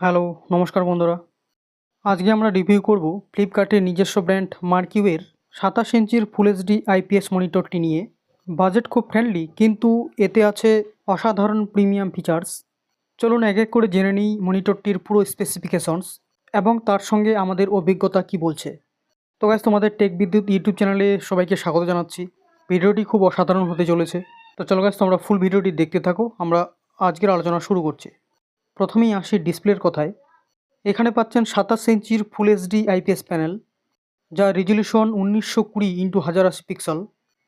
Hello, নমস্কার বন্ধুরা। আজকে আমরা রিভিউ করব ফ্লিপকার্টের নিজস্ব ব্র্যান্ড মার্কিউয়ের সাতাশ ইঞ্চির ফুল এইচডি আইপিএস মনিটরটি নিয়ে। বাজেট খুব ফ্রেন্ডলি কিন্তু এতে আছে অসাধারণ প্রিমিয়াম ফিচার্স চলুন এক এক করে জেনে নিই মনিটরটির পুরো স্পেসিফিকেশনস এবং তার সঙ্গে আমাদের অভিজ্ঞতা কি বলছে। তো গাছ তোমাদের টেক বিদ্যুৎ ইউটিউব চ্যানেলে সবাইকে স্বাগত জানাচ্ছি। ভিডিওটি খুব অসাধারণ হতে চলেছে। তো চলো গাছ তোমরা ফুল ভিডিওটি দেখতে থাকো। আমরা আজকের আলোচনা শুরু করছি। প্রথমেই আসি ডিসপ্লের কথায়। এখানে পাচ্ছেন সাতাশ ইঞ্চির ফুল এইচডি আইপিএস প্যানেল যা রেজলিউশন উনিশশো কুড়ি ইন্টু হাজার আশি পিক্সেল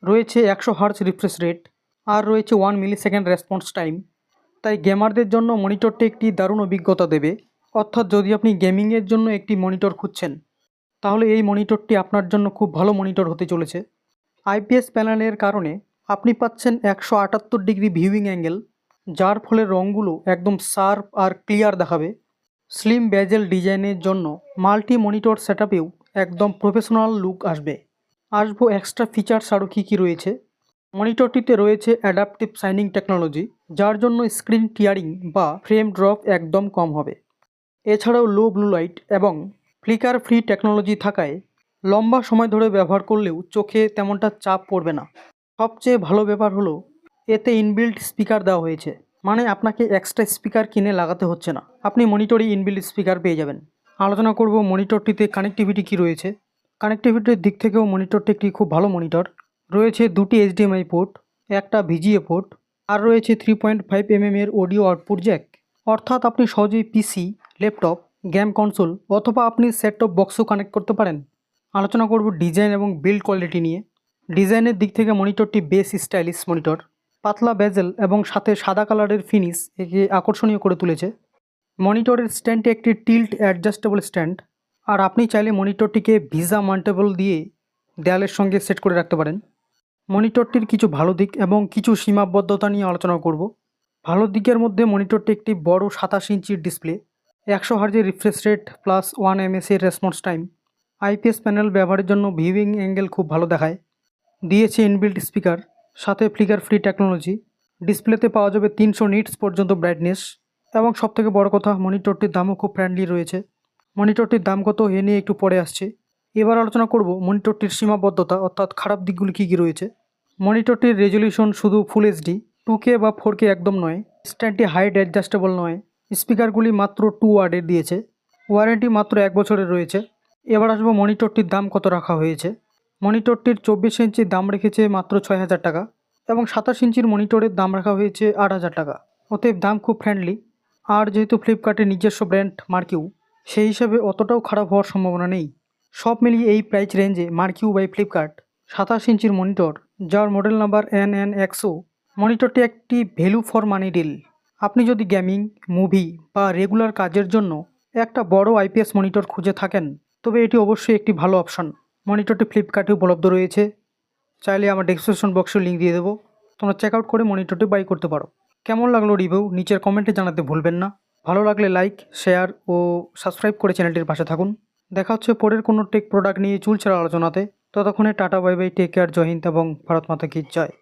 রয়েছে একশো হার্স রিফ্রেশ রেট আর রয়েছে one millisecond response time তাই গেমারদের জন্য মনিটরটি একটি দারুণ অভিজ্ঞতা দেবে। অর্থাৎ যদি আপনি গেমিংয়ের জন্য একটি মনিটর খুঁজছেন, তাহলে এই মনিটরটি আপনার জন্য খুব ভালো মনিটর হতে চলেছে। আইপিএস প্যানেলের কারণে আপনি পাচ্ছেন একশো আটাত্তর ডিগ্রি ভিউইং অ্যাঙ্গেল যার ফলে রঙগুলো একদম শার্প আর ক্লিয়ার দেখাবে। স্লিম ব্যাজেল ডিজাইনের জন্য মাল্টি মনিটর সেটআপেও একদম প্রফেশনাল লুক আসবে। আসব এক্সট্রা ফিচার্স আরও কী কী রয়েছে? মনিটরটিতে রয়েছে অ্যাডাপটিভ সাইনিং টেকনোলজি, যার জন্য স্ক্রিন টিয়ারিং বা ফ্রেম ড্রপ একদম কম হবে। এছাড়াও লো ব্লু লাইট এবং ফ্লিকার ফ্রি টেকনোলজি থাকায় লম্বা সময় ধরে ব্যবহার করলেও চোখে তেমনটা চাপ পড়বে না। সবচেয়ে ভালো ব্যাপার হলো এতে ইনবিল্ট স্পিকার দেওয়া হয়েছে। মানে আপনাকে এক্সট্রা স্পিকার কিনে লাগাতে হচ্ছে না। আপনি মনিটরই ইনবিল্ট স্পিকার পেয়ে যাবেন। আলোচনা করব মনিটরটিতে কানেক্টিভিটি কী রয়েছে। কানেক্টিভিটির দিক থেকেও মনিটরটি একটি খুব ভালো মনিটর। রয়েছে দুটি এইচডিএমআই পোর্ট একটা ভিজিএ পোর্ট আর রয়েছে থ্রি পয়েন্ট ফাইভ এমএম এর অডিও আউটপুট জ্যাক অর্থাৎ আপনি সহজেই পিসি ল্যাপটপ গেম কনসোল অথবা আপনি সেট টপ বক্সও কানেক্ট করতে পারেন। আলোচনা করব ডিজাইন এবং বিল্ড কোয়ালিটি নিয়ে। ডিজাইনের দিক থেকে মনিটরটি বেশ স্টাইলিশ মনিটর পাতলা বেজেল এবং সাথে সাদা কালারের ফিনিশ একে আকর্ষণীয় করে তুলেছে। মনিটরের স্ট্যান্ডটি একটি টিল্ট অ্যাডজাস্টেবল স্ট্যান্ড। আর আপনি চাইলে মনিটরটিকে ভিসা মাউন্টেবল দিয়ে দেয়ালের সঙ্গে সেট করে রাখতে পারেন। মনিটরটির কিছু ভালো দিক এবং কিছু সীমাবদ্ধতা নিয়ে আলোচনা করব। ভালো দিকের মধ্যে মনিটরটি একটি বড় সাতাশ ইঞ্চির ডিসপ্লে, একশো হার্জের রিফ্রেশ রেট প্লাস ওয়ান এমএসের রেসপন্স টাইম। আইপিএস প্যানেল ব্যবহারের জন্য ভিউইং অ্যাঙ্গেল খুব ভালো দেখায়। দিয়েছে ইনবিল্ট স্পিকার সাথে ফ্লিকার ফ্রি টেকনোলজি, ডিসপ্লেতে পাওয়া যাবে তিনশো নিটস পর্যন্ত ব্রাইটনেস এবং সবথেকে বড় কথা, মনিটরটির দামও খুব ফ্রেন্ডলি রয়েছে। মনিটরটির দাম কত এ নিয়ে একটু পরে আসছে। এবার আলোচনা করব মনিটরটির সীমাবদ্ধতা, অর্থাৎ খারাপ দিকগুলি কী কী রয়েছে। মনিটরটির রেজলিউশন শুধু ফুল এইচডি টু কে বা ফোর কে একদম নয় স্ট্যান্ডটি হাইট অ্যাডজাস্টেবল নয়। স্পিকারগুলি মাত্র টু ওয়ার্ডের দিয়েছে। ওয়ারেন্টি মাত্র এক বছরের রয়েছে। এবার আসব মনিটরটির দাম কত রাখা হয়েছে। মনিটরটির চব্বিশ ইঞ্চির দাম রেখেছে মাত্র ছয় হাজার টাকা এবং সাতাশ ইঞ্চির মনিটরের দাম রাখা হয়েছে আট হাজার টাকা। অতএব দাম খুব ফ্রেন্ডলি আর যেহেতু ফ্লিপকার্টের নিজস্ব ব্র্যান্ড মার্কিউ সেই হিসাবে অতটাও খারাপ হওয়ার সম্ভাবনা নেই। সব মিলিয়ে এই প্রাইস রেঞ্জে মার্কিউ বাই ফ্লিপকার্ট সাতাশ ইঞ্চির মনিটর, যার মডেল নাম্বার এন এন একশো মনিটরটি একটি ভ্যালু ফর মানি ডিল আপনি যদি গেমিং মুভি বা রেগুলার কাজের জন্য একটা বড় আইপিএস মনিটর খুঁজে থাকেন, তবে এটি অবশ্যই একটি ভালো অপশন মনিটরটি ফ্লিপকার্টে উপলব্ধ রয়েছে। চাইলে আমার ডেসক্রিপশন বক্সে লিঙ্ক দিয়ে দেবো। তোমরা চেক আউট করে মনিটরটি বাই করতে পারো। কেমন লাগল রিভিউ নিচের কমেন্টে জানাতে ভুলবেন না। ভালো লাগলে লাইক শেয়ার ও সাবস্ক্রাইব করে চ্যানেলটির পাশে থাকুন। দেখা হচ্ছে পরের কোনো টেক প্রোডাক্ট নিয়ে চুল ছাড়া আলোচনাতে। ততক্ষণে tata bye bye take care জয় হিন্দ এবং ভারত মাতা কি জয়।